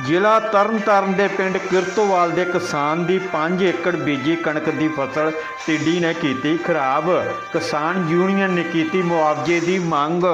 ਜ਼ਿਲ੍ਹਾ ਤਰਨਤਾਰਨ ਦੇ ਪਿੰਡ ਕਿਰਤੋਵਾਲ ਦੇ ਕਿਸਾਨ ਦੀ 5 ਏਕੜ ਬੀਜੀ ਕਣਕ ਦੀ ਫਸਲ ਟਿੱਡੀ ਨੇ ਕੀਤੀ ਖਰਾਬ। ਕਿਸਾਨ ਯੂਨੀਅਨ ਨੇ ਕੀਤੀ ਮੁਆਵਜ਼ੇ ਦੀ ਮੰਗ।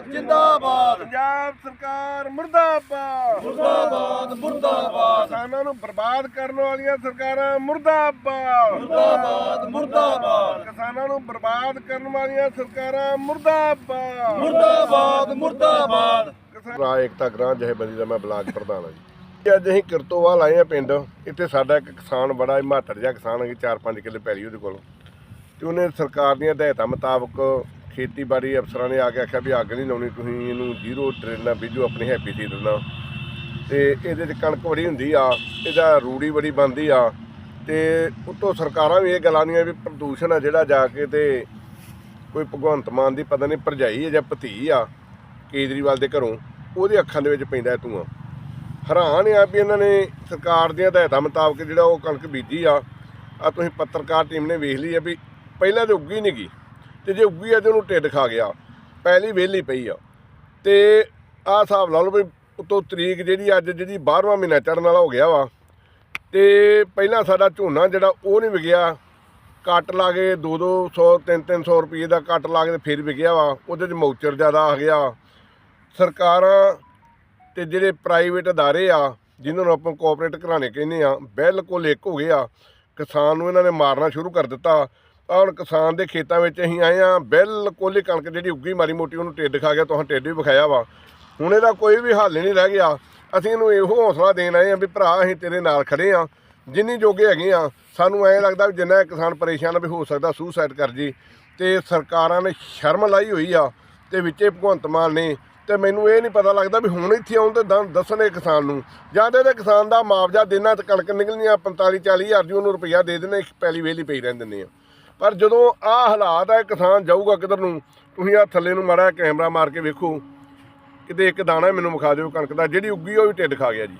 ਜਿੰਦਾਬਾਦ ਜਿੰਦਾਬਾਦ। ਪੰਜਾਬ ਸਰਕਾਰ ਮੁਰਦਾਬਾਦ। ਮੁਰਦਾਬਾਦ ਮੁਰਦਾਬਾਦ। ਕਿਸਾਨਾਂ ਨੂੰ ਬਰਬਾਦ ਕਰਨ ਵਾਲੀਆਂ ਸਰਕਾਰਾਂ ਮੁਰਦਾਬਾਦ। ਮੁਰਦਾਬਾਦ ਮੁਰਦਾਬਾਦ। ਕਿਸਾਨਾਂ ਨੂੰ ਬਰਬਾਦ ਕਰਨ ਵਾਲੀਆਂ ਸਰਕਾਰਾਂ ਮੁਰਦਾਬਾਦ। ਮੁਰਦਾਬਾਦ ਮੁਰਦਾਬਾਦ। ਰਾ ਏਕਤਾ ਗ੍ਰਾਂ ਜਹੇਬੰਦੀ ਦਾ ਮੈਂ ਬਲਾਕ ਪ੍ਰਧਾਨ ਹਾਂ ਜੀ। ਅੱਜ ਅਸੀਂ ਕਿਰਤੋਵਾਲ ਆਏ ਆ ਪਿੰਡ। ਇੱਥੇ ਸਾਡਾ ਇੱਕ ਕਿਸਾਨ ਬੜਾ ਹਿਮਾਤੜ ਜਿਹਾ ਕਿਸਾਨ ਹੈ 4-5 ਕਿੱਲੇ ਪੈਲੀ ਉਹਦੇ ਕੋਲ। ਤੇ ਉਹਨੇ ਸਰਕਾਰ ਦੀਆਂ ਹਦਾਇਤਾਂ ਮੁਤਾਬਕ ਖੇਤੀਬਾੜੀ ਅਫਸਰਾਂ ਨੇ ਆ ਕੇ ਆਖਿਆ ਵੀ ਅੱਗ ਨਹੀਂ ਲਾਉਣੀ, ਤੁਸੀਂ ਇਹਨੂੰ ਜ਼ੀਰੋ ਟ੍ਰੇਨਾਂ ਬੀਜੋ, ਆਪਣੀ ਹੈਪੀ ਸੀਡ ਨਾਲ। ਤੇ ਇਹਦੇ 'ਚ ਕਣਕ ਬੜੀ ਹੁੰਦੀ ਆ, ਇਹਦਾ ਰੂੜੀ ਬੜੀ ਬਣਦੀ ਆ, ਤੇ ਉੱਤੋਂ ਸਰਕਾਰਾਂ ਵੀ ਇਹ ਗੱਲਾਂ ਦੀਆਂ ਵੀ ਪ੍ਰਦੂਸ਼ਣ ਆ ਜਿਹੜਾ ਜਾ ਕੇ ਤੇ ਕੋਈ ਭਗਵੰਤ ਮਾਨ ਦੀ ਪਤਾ ਨਹੀਂ ਭਰਜਾਈ ਹੈ ਜਾਂ ਭਤੀ ਆ, ਕੇਜਰੀਵਾਲ ਦੇ ਘਰੋਂ, ਉਹਦੇ ਅੱਖਾਂ ਦੇ ਵਿੱਚ ਪੈਂਦਾ ਹੈ ਧੂੰਆਂ। ਹੈਰਾਨ ਆ ਵੀ ਇਹਨਾਂ ਨੇ ਸਰਕਾਰ ਦੀਆਂ ਹਦਾਇਤਾਂ ਮੁਤਾਬਕ ਜਿਹੜਾ ਉਹ ਕਣਕ ਬੀਜੀ ਆ ਆ ਤੁਸੀਂ ਪੱਤਰਕਾਰ ਟੀਮ ਨੇ ਵੇਖ ਲਈ ਆ ਵੀ ਪਹਿਲਾਂ ਤੇ ਉੱਗੀ ਨਹੀਂ ਗਈ ਤੇ ਜੇ ਉੱਗੀ ਆ ਤੇ ਉਹਨੂੰ ਢਿੱਡ ਖਾ ਗਿਆ। ਪਹਿਲੀ ਵੇਲੀ ਪਈ ਆ। ਤੇ ਆਹ ਹਿਸਾਬ ਲਾ ਲਓ ਵੀ ਉਤੋਂ ਤਰੀਕ ਜਿਹੜੀ ਅੱਜ ਜਿਹੜੀ 12ਵਾਂ ਮਹੀਨਾ ਚੜਨ ਵਾਲਾ ਹੋ ਗਿਆ ਵਾ। ਤੇ ਪਹਿਲਾਂ ਸਾਡਾ ਝੋਨਾ ਜਿਹੜਾ ਉਹ ਨਹੀਂ ਵਿਗਿਆ ਕੱਟ ਲਾ ਕੇ 2-200 3-300 ਰੁਪਏ ਦਾ ਕੱਟ ਲਾ ਕੇ ਫਿਰ ਵਿਗਿਆ ਵਾ। ਉਹਦੇ 'ਚ ਮੌਚਰ ਜ਼ਿਆਦਾ ਆ ਗਿਆ। ਸਰਕਾਰਾਂ ਤੇ ਜਿਹੜੇ ਪ੍ਰਾਈਵੇਟ ਅਦਾਰੇ ਆ, ਜਿਨ੍ਹਾਂ ਨੂੰ ਆਪਾਂ ਕੋਆਪਰੇਟ ਘਰਾਣੇ ਕਹਿੰਦੇ ਆ, ਬਿਲਕੁਲ ਇੱਕ ਹੋ ਗਏ ਆ ਕਿਸਾਨ ਨੂੰ ਇਹਨਾਂ ਨੇ ਮਾਰਨਾ ਸ਼ੁਰੂ ਕਰ ਦਿੱਤਾ। ਆਹ ਹੁਣ ਕਿਸਾਨ ਦੇ ਖੇਤਾਂ ਵਿੱਚ ਅਸੀਂ ਆਏ ਆ ਬਿਲਕੁਲ ਹੀ ਕਣਕ ਜਿਹੜੀ ਉੱਗੀ ਮਾਰੀ ਮੋਟੀ, ਉਹਨੂੰ ਢਿੱਡ ਖਾ ਗਿਆ ਤੁਹਾਨੂੰ ਢਿੱਡ ਵੀ ਵਿਖਾਇਆ ਵਾ। ਹੁਣ ਇਹਦਾ ਕੋਈ ਵੀ ਹੱਲ ਨਹੀਂ ਰਹਿ ਗਿਆ। ਅਸੀਂ ਇਹਨੂੰ ਇਹੋ ਹੌਸਲਾ ਦੇਣ ਆਏ ਆ ਵੀ ਭਰਾ, ਅਸੀਂ ਤੇਰੇ ਨਾਲ ਖੜੇ ਆ ਜਿੰਨੀ ਜੋਗੇ ਹੈਗੇ ਆ ਸਾਨੂੰ ਐਂ ਲੱਗਦਾ ਵੀ ਜਿੰਨਾ ਕਿਸਾਨ ਪਰੇਸ਼ਾਨ ਆ ਵੀ ਹੋ ਸਕਦਾ ਸੁਸਾਈਡ ਕਰ ਜੀ। ਤੇ ਸਰਕਾਰਾਂ ਨੇ ਸ਼ਰਮ ਲਾਈ ਹੋਈ ਆ, ਤੇ ਵਿੱਚੇ ਭਗਵੰਤ ਮਾਨ ਨੇ, ਤੇ ਮੈਨੂੰ ਇਹ ਨਹੀਂ ਪਤਾ ਲੱਗਦਾ ਵੀ ਹੁਣ ਇੱਥੇ ਆਉਣ ਤੇ ਦ- ਦੱਸਣ ਇਹ ਕਿਸਾਨ ਨੂੰ। ਜਾਂ ਤੇ ਇਹਦੇ ਕਿਸਾਨ ਦਾ ਮੁਆਵਜ਼ਾ ਦੇਣਾ ਤੇ ਕਣਕ ਨਿਕਲਣੀਆਂ 45 40 ਹਜ਼ਾਰ ਜੀ ਉਹਨੂੰ ਰੁਪਈਆ ਦੇ ਦੇਣਾ ਇੱਕ ਪੈਲੀ ਵੇਲੀ ਪਈ ਰਹਿਣ ਦਿੰਦੇ ਆ ਪਰ ਜਦੋਂ ਆਹ ਹਾਲਾਤ ਆ ਕਿਸਾਨ ਜਾਊਗਾ ਕਿਧਰ ਨੂੰ? ਤੁਸੀਂ ਆ ਥੱਲੇ ਨੂੰ ਮਾੜਾ ਕੈਮਰਾ ਮਾਰ ਕੇ ਵੇਖੋ। ਕਿਤੇ ਇੱਕ ਦਾਣਾ ਮੈਨੂੰ ਵਿਖਾ ਦਿਓ ਕਣਕ ਦਾ, ਜਿਹੜੀ ਉੱਗੀ ਉਹ ਵੀ ਢਿੱਡ ਖਾ ਗਿਆ ਜੀ।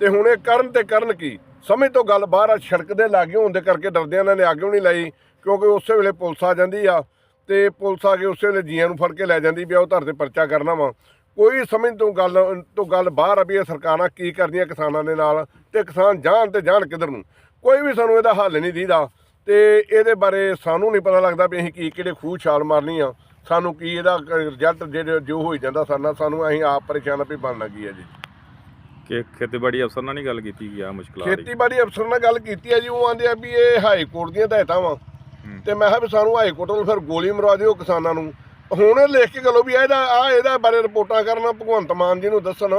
ਤੇ ਹੁਣ ਇਹ ਕਰਨ ਤੇ ਕਰਨ ਕੀ? ਸਮਝ ਤੋਂ ਗੱਲ ਬਾਹਰ ਆ, ਸੜਕ ਦੇ ਲਾਗੇ ਹੋਣ ਦੇ ਕਰਕੇ ਡਰਦੇ ਇਹਨਾਂ ਨੇ ਅੱਗੇ ਨਹੀਂ ਲਾਈ, ਕਿਉਂਕਿ ਉਸੇ ਵੇਲੇ ਪੁਲਿਸ ਆ ਜਾਂਦੀ ਆ। ਤੇ ਪੁਲਿਸ ਆ ਕੇ ਉਸੇ ਵੇਲੇ ਜੀਆਂ ਨੂੰ ਫੜ ਕੇ ਲੈ ਜਾਂਦੀ ਵੀ ਆ, ਉਹ ਧਰ ਤੇ ਪਰਚਾ ਕਰਨਾ ਵਾ। ਕੋਈ ਸਮਝ ਤੋਂ ਗੱਲ ਤੋਂ ਗੱਲ ਬਾਹਰ ਆ ਵੀ ਇਹ ਸਰਕਾਰਾਂ ਕੀ ਕਰਦੀਆਂ ਕਿਸਾਨਾਂ ਦੇ ਨਾਲ, ਤੇ ਕਿਸਾਨ ਜਾਣ ਤੇ ਜਾਣ ਕਿੱਧਰ ਨੂੰ? ਕੋਈ ਵੀ ਸਾਨੂੰ ਇਹਦਾ ਹੱਲ ਨਹੀਂ ਦੀਦਾ। ਤੇ ਇਹਦੇ ਬਾਰੇ ਸਾਨੂੰ ਨਹੀਂ ਪਤਾ ਲੱਗਦਾ ਵੀ ਅਸੀਂ ਕੀ ਕਿਹੜੇ ਖੂਹ ਛਾਲ ਮਾਰਨੀ ਆ। ਸਾਨੂੰ ਕੀ ਇਹਦਾ ਰਿਜ਼ਲਟ ਜਿਹੜੇ ਜੋ ਹੋਈ ਜਾਂਦਾ ਸਾਡਾ ਸਾਨੂੰ ਅਸੀਂ ਆਪ ਪਰੇਸ਼ਾਨ ਆ ਵੀ ਬਣਨਾ ਕੀ ਹੈ ਜੀ। ਕਿ ਖੇਤੀਬਾੜੀ ਅਫਸਰ ਨਾਲ ਨਹੀਂ ਗੱਲ ਕੀਤੀ ਕਿ ਆ ਮੁਸ਼ਕਲ ਆ ਰਹੀ ਖੇਤੀਬਾੜੀ ਅਫਸਰ ਨਾਲ ਗੱਲ ਕੀਤੀ ਹੈ ਜੀ ਉਹ ਆਂਦੇ ਆ ਵੀ ਇਹ ਹਾਈ ਕੋਰਟ ਦੀਆਂ ਹਦਾਇਤਾਂ ਵਾ। ਤੇ ਮੈਂ ਕਿਹਾ ਵੀ ਸਾਨੂੰ ਹਾਈ ਕੋਰਟ ਨੂੰ ਫਿਰ ਗੋਲੀ ਮਰਵਾ ਦਿਓ ਕਿਸਾਨਾਂ ਨੂੰ। ਹੁਣ ਇਹ ਲਿਖ ਕੇ ਗੱਲੋ ਵੀ ਇਹਦਾ ਆ ਇਹਦਾ ਬਾਰੇ ਰਿਪੋਰਟਾਂ ਕਰਨਾ ਭਗਵੰਤ ਮਾਨ ਜੀ ਨੂੰ ਦੱਸਣ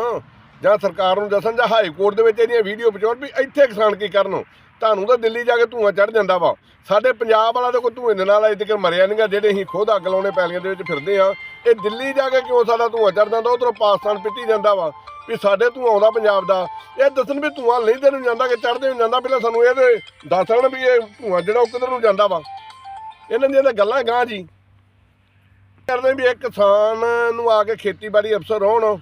ਜਾਂ ਸਰਕਾਰ ਨੂੰ ਦੱਸਣ ਜਾਂ ਹਾਈ ਕੋਰਟ ਦੇ ਵਿੱਚ ਇਹਦੀਆਂ ਵੀਡੀਓ ਪਹੁੰਚਾਉਣ ਵੀ ਇੱਥੇ ਕਿਸਾਨ ਕੀ ਕਰਨ। ਤੁਹਾਨੂੰ ਤਾਂ ਦਿੱਲੀ ਜਾ ਕੇ ਧੂਆਂ ਚੜ ਜਾਂਦਾ ਵਾ। ਸਾਡੇ ਪੰਜਾਬ ਵਾਲਾ ਤਾਂ ਕੋਈ ਧੂਏ ਦੇ ਨਾਲ ਅਜੇ ਤੱਕ ਮਰਿਆ ਨਹੀਂਗਾ ਜਿਹੜੇ ਅਸੀਂ ਖੁਦ ਅੱਗ ਲਾਉਣੇ ਪੈਲੀਆਂ ਦੇ ਵਿੱਚ ਫਿਰਦੇ ਆ ਇਹ ਦਿੱਲੀ ਜਾ ਕੇ ਕਿਉਂ ਸਾਡਾ ਧੂਆਂ ਚੜ ਜਾਂਦਾ ਉਧਰੋਂ ਪਾਕਿਸਤਾਨ ਪਿੱਟੀ ਜਾਂਦਾ ਵਾ ਵੀ ਸਾਡੇ ਧੂਆਂ ਆਉਂਦਾ ਪੰਜਾਬ ਦਾ। ਇਹ ਦੱਸਣ ਵੀ ਧੂਆਂ ਲੈਂਦੇ ਨੂੰ ਜਾਂਦਾ ਕਿ ਚੜਦੇ ਨੂੰ ਜਾਂਦਾ। ਪਹਿਲਾਂ ਸਾਨੂੰ ਇਹ ਇਹਦੇ ਦੱਸਣ ਵੀ ਇਹ ਧੂਆਂ ਜਿਹੜਾ ਉਹ ਕਿੱਧਰ ਨੂੰ ਜਾਂਦਾ ਵਾ। ਇਹਨਾਂ ਦੀਆਂ ਤਾਂ ਗੱਲਾਂ ਗਾਂ ਜੀ। ਕਰਦੇ ਵੀ ਇਹ ਕਿਸਾਨ ਨੂੰ ਆ ਕੇ ਖੇਤੀਬਾੜੀ ਅਫਸਰ ਹੋਣ।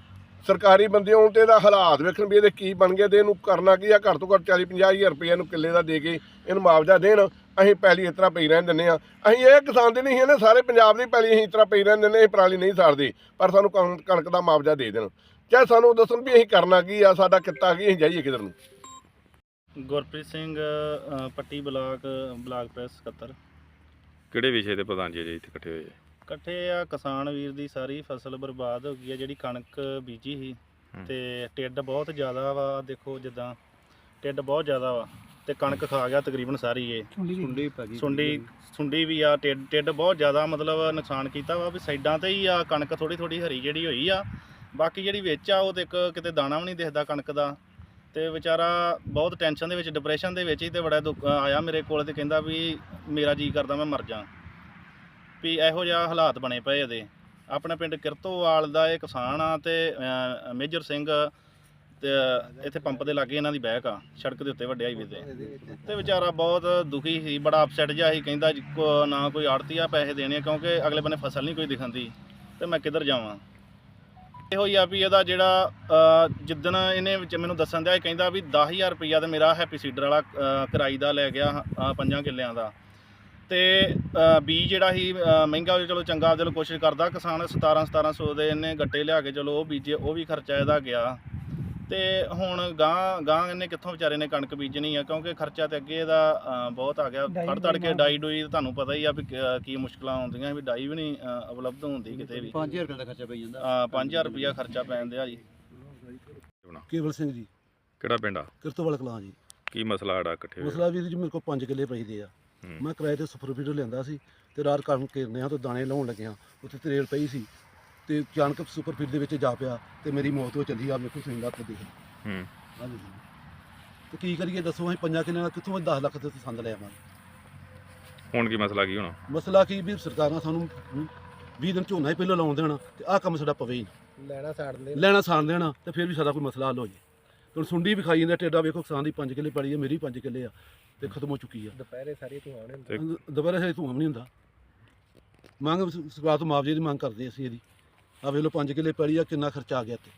ਸਰਕਾਰੀ ਬੰਦੇ ਹੋਣ ਤੇ ਇਹਦਾ ਹਾਲਾਤ ਵੇਖਣ ਵੀ ਇਹਦੇ ਕੀ ਬਣ ਗਏ ਤੇ ਇਹਨੂੰ ਕਰਨਾ ਕੀ ਆ ਘੱਟ ਤੋਂ ਘੱਟ 40 50 ਹਜ਼ਾਰ ਰੁਪਏ ਇਹਨੂੰ ਕਿੱਲੇ ਦਾ ਦੇ ਕੇ ਇਹਨੂੰ ਮੁਆਵਜ਼ਾ ਦੇਣ। ਅਸੀਂ ਪੈਲੀ ਇਸ ਤਰ੍ਹਾਂ ਪਈ ਰਹਿਣ ਦਿੰਦੇ ਆ ਅਸੀਂ ਇਹ ਕਿਸਾਨ ਦੇ ਨਹੀਂ ਇਹਨੇ ਸਾਰੇ ਪੰਜਾਬ ਦੀ ਪੈਲੀ ਅਸੀਂ ਇਸ ਤਰ੍ਹਾਂ ਪਈ ਰਹਿਣ ਦਿੰਦੇ ਇਹ ਪਰਾਲੀ ਨਹੀਂ ਸਾੜਦੇ ਪਰ ਸਾਨੂੰ ਕਣ- ਕਣਕ ਦਾ ਮੁਆਵਜ਼ਾ ਦੇ ਦੇਣ। ਚਾਹੇ ਸਾਨੂੰ ਦੱਸਣ ਵੀ ਅਸੀਂ ਕਰਨਾ ਕੀ ਆ ਸਾਡਾ ਕਿੱਤਾ ਕੀ ਅਸੀਂ ਜਾਈਏ ਕਿਧਰ ਨੂੰ। ਗੁਰਪ੍ਰੀਤ ਸਿੰਘ ਅ, ਪੱਟੀ ਬਲਾਕ ਬਲਾਕ ਪ੍ਰੈਸ ਸਕੱਤਰ। ਕਿਹੜੇ ਵਿਸ਼ੇ ਤੇ ਪ੍ਰਧਾਨ ਜੀ ਇੱਥੇ ਇਕੱਠੇ ਹੋਏ ਆ? ਇਕੱਠੇ ਆ ਕਿਸਾਨ ਵੀਰ ਦੀ ਸਾਰੀ ਫਸਲ ਬਰਬਾਦ ਹੋ ਗਈ ਆ ਜਿਹੜੀ ਕਣਕ ਬੀਜੀ ਸੀ। ਤੇ ਟਿੱਡ ਬਹੁਤ ਜ਼ਿਆਦਾ ਵਾ ਦੇਖੋ ਜਿੱਦਾਂ ਟਿੱਡ ਬਹੁਤ ਜ਼ਿਆਦਾ ਵਾ ਤੇ ਕਣਕ ਖਾ ਗਿਆ ਤਕਰੀਬਨ ਸਾਰੀ ਇਹ। ਸੁੰਡੀ ਸੁੰਡੀ ਸੁੰਡੀ ਵੀ ਆ ਟਿੱਡ ਟਿੱਡ ਬਹੁਤ ਜ਼ਿਆਦਾ ਮਤਲਬ ਨੁਕਸਾਨ ਕੀਤਾ ਵਾ ਵੀ ਸਾਈਡਾਂ ਤੇ ਹੀ ਆ ਕਣਕ ਥੋੜੀ ਥੋੜੀ ਹਰੀ ਜਿਹੜੀ ਹੋਈ ਆ। ਬਾਕੀ ਜਿਹੜੀ ਵਿੱਚ ਆ ਉਹ ਤੇ ਇੱਕ ਕਿਤੇ ਦਾਣਾ ਵੀ ਨਹੀਂ ਦਿਖਦਾ ਕਣਕ ਦਾ। ਤੇ ਵਿਚਾਰਾ ਬਹੁਤ ਟੈਨਸ਼ਨ ਦੇ ਵਿੱਚ ਡਿਪਰੈਸ਼ਨ ਦੇ ਵਿੱਚ ਹੀ ਤੇ ਬੜਾ ਦੁੱਖ ਆਇਆ ਮੇਰੇ ਕੋਲ ਤੇ ਕਹਿੰਦਾ ਵੀ ਮੇਰਾ ਜੀ ਕਰਦਾ ਮੈਂ ਮਰ ਜਾ। ਵੀ ਇਹੋ ਜਿਹਾ ਹਾਲਾਤ ਬਣੇ ਪਏ ਇਹਦੇ। ਆਪਣੇ ਪਿੰਡ ਕਿਰਤੋਵਾਲ ਦਾ ਇਹ ਕਿਸਾਨ ਆ ਤੇ ਮੇਜਰ ਸਿੰਘ ਤੇ ਇੱਥੇ ਪੰਪ ਦੇ ਲਾਗੇ ਇਹਨਾਂ ਦੀ ਬੈਕ ਆ ਸੜਕ ਦੇ ਉੱਤੇ ਵੱਡੇ ਹਾਈਵੇ ਤੇ। ਤੇ ਵਿਚਾਰਾ ਬਹੁਤ ਦੁਖੀ ਸੀ ਬੜਾ ਅਪਸੈਟ ਜਿਹਾ ਸੀ ਕਹਿੰਦਾ ਕੋ- ਨਾ ਕੋਈ ਆੜਤੀ ਆ ਪੈਸੇ ਦੇਣੇ ਆ, ਕਿਉਂਕਿ ਅਗਲੇ ਬੰਨੇ ਫਸਲ ਨਹੀਂ ਕੋਈ ਦਿਖਾਂਦੀ ਤੇ ਮੈਂ ਕਿੱਧਰ ਜਾਵਾਂ? ਇਹੋ ਹੀ ਆ ਵੀ ਇਹਦਾ ਜਿਹੜਾ ਜਿੱਦਣ ਇਹਨੇ ਵਿੱਚ ਮੈਨੂੰ ਦੱਸਣ ਦਿਆ ਕਹਿੰਦਾ ਵੀ 10000 ਰੁਪਈਆ ਤੇ ਮੇਰਾ ਹੈਪੀ ਸੀਡਰ ਵਾਲਾ ਕਿਰਾਈ ਦਾ ਲੈ ਗਿਆ ਪੰਜਾਂ ਕਿੱਲਿਆਂ ਦਾ। ਤੇ ਬੀਜ ਜਿਹੜਾ ਸੀ ਅ, ਮਹਿੰਗਾ ਹੋਇਆ, ਚਲੋ ਚੰਗਾ ਆਪਦੇ ਲਈ ਕੋਸ਼ਿਸ਼ ਕਰਦਾ। ਕਿਸਾਨ 17 1700 ਦੇ ਇਹਨੇ ਗੱਟੇ ਲਿਆ ਕੇ ਚਲੋ ਉਹ ਬੀਜੇ ਉਹ ਵੀ ਖਰਚਾ ਇਹਦਾ ਗਿਆ। ਤੇ ਹੁਣ ਗਾਂ ਗਾਂ ਇਹਨੇ ਕਿੱਥੋਂ ਵਿਚਾਰੇ ਨੇ ਕਣਕ ਬੀਜਣੀ ਆ? ਕਿਉਂਕਿ ਖਰਚਾ ਤੇ ਅੱਗੇ ਇਹਦਾ ਬਹੁਤ ਆ ਗਿਆ। ਫੜ ਤੜ ਕੇ ਡਾਈ ਡੂਈ ਤੁਹਾਨੂੰ ਪਤਾ ਹੀ ਆ ਵੀ ਕ- ਕੀ ਮੁਸ਼ਕਲਾਂ ਆਉਂਦੀਆਂ ਵੀ ਡਾਈ ਵੀ ਨਹੀਂ ਉਪਲਬਧ ਹੁੰਦੀ ਕਿਤੇ ਵੀ। 5000 ਰੁਪਏ ਦਾ ਖਰਚਾ ਪਈ ਜਾਂਦਾ। ਅ, 5000 ਰੁਪਇਆ ਖਰਚਾ ਪੈਣ ਦਿਆ ਜੀ। ਕੇਵਲ ਸਿੰਘ ਜੀ। ਕਿਹੜਾ ਪਿੰਡ ਆ? ਕਿਰਤੋਵਾਲ ਕਲਾਂ ਜੀ। ਕੀ ਮਸਲਾ ਆੜਾ ਇਕੱਠੇ? ਮਸਲਾ ਵੀ ਜੀ ਮੇਰੇ ਕੋਲ 5 ਕਿੱਲੇ ਪਈਦੇ ਆ। ਹੂੰ। ਮੈਂ ਕਿਰਾਏ ਤੇ ਸੁਪਰ ਫੀਡਰ ਲਿਆਂਦਾ ਸੀ ਤੇ ਰਾਤ ਕੰਮ ਕਰਨੇ ਆ ਤੇ ਦਾਣੇ ਲਾਉਣ ਲੱਗਿਆ ਉੱਥੇ ਤਰੇਲ ਪਈ ਸੀ ਤੇ ਅਚਾਨਕ ਸੁਪਰ ਫੀਡ ਦੇ ਵਿੱਚ ਜਾ ਪਿਆ ਤੇ ਮੇਰੀ ਮੌਤ ਹੋ ਚੱਲੀ ਆ ਵੇਖੋ ਸਿੰਘ ਲੱਤ ਦੇਖ। ਹੂੰ। ਤੇ ਕੀ ਕਰੀਏ ਦੱਸੋ ਅਸੀਂ ਪੰਜਾਂ ਕਿੱਲਿਆਂ ਦਾ ਕਿੱਥੋਂ 10 ਲੱਖ ਤੇ ਸੰਦ ਲਿਆ ਮੈਂ? ਹੁਣ ਕੀ ਮਸਲਾ ਕੀ ਹੋਣਾ? ਮਸਲਾ ਕੀ ਵੀ ਸਰਕਾਰਾਂ ਸਾਨੂੰ 20 ਦਿਨ ਝੋਨਾ ਹੀ ਪਹਿਲਾਂ ਲਾਉਣ ਦੇਣਾ ਤੇ ਆਹ ਕੰਮ ਸਾਡਾ ਪਵੇ ਹੀ ਨਾ। ਲੈਣਾ ਸਾੜ ਦੇ ਲੈਣਾ ਸਾਣ ਦੇਣਾ ਤੇ ਫਿਰ ਵੀ ਸਾਡਾ ਕੋਈ ਮਸਲਾ ਹੱਲ ਹੋ ਜੇ। ਹੁਣ ਸੁੰਡੀ ਵੀ ਖਾਈ ਜਾਂਦਾ ਟੇਡਾ ਵੇਖੋ ਕਿਸਾਨ ਦੀ 5 ਕਿੱਲੇ ਪੜੀ ਹੈ ਮੇਰੀ 5 ਕਿੱਲੇ ਆ। ਤੇ ਖਤਮ ਹੋ ਚੁੱਕੀ ਆ। ਦੁਪਹਿਰੇ ਸਾਰੀ ਤੂੰ ਆਉਣੇ ਤੇ ਦੁਬਾਰਾ ਹੈ ਧੂਆਂ ਵੀ ਨਹੀਂ ਹੁੰਦਾ। ਮੰਗ ਸਰਕਾਰ ਤੋਂ ਮੁਆਵਜ਼ੇ ਦੀ ਮੰਗ ਕਰਦੇ ਅਸੀਂ ਇਹਦੀ। ਆ ਵੇਖ ਲਓ 5 ਕਿੱਲੇ ਪੈਲੀ ਆ ਕਿੰਨਾ ਖਰਚਾ ਆ ਗਿਆ ਤੇ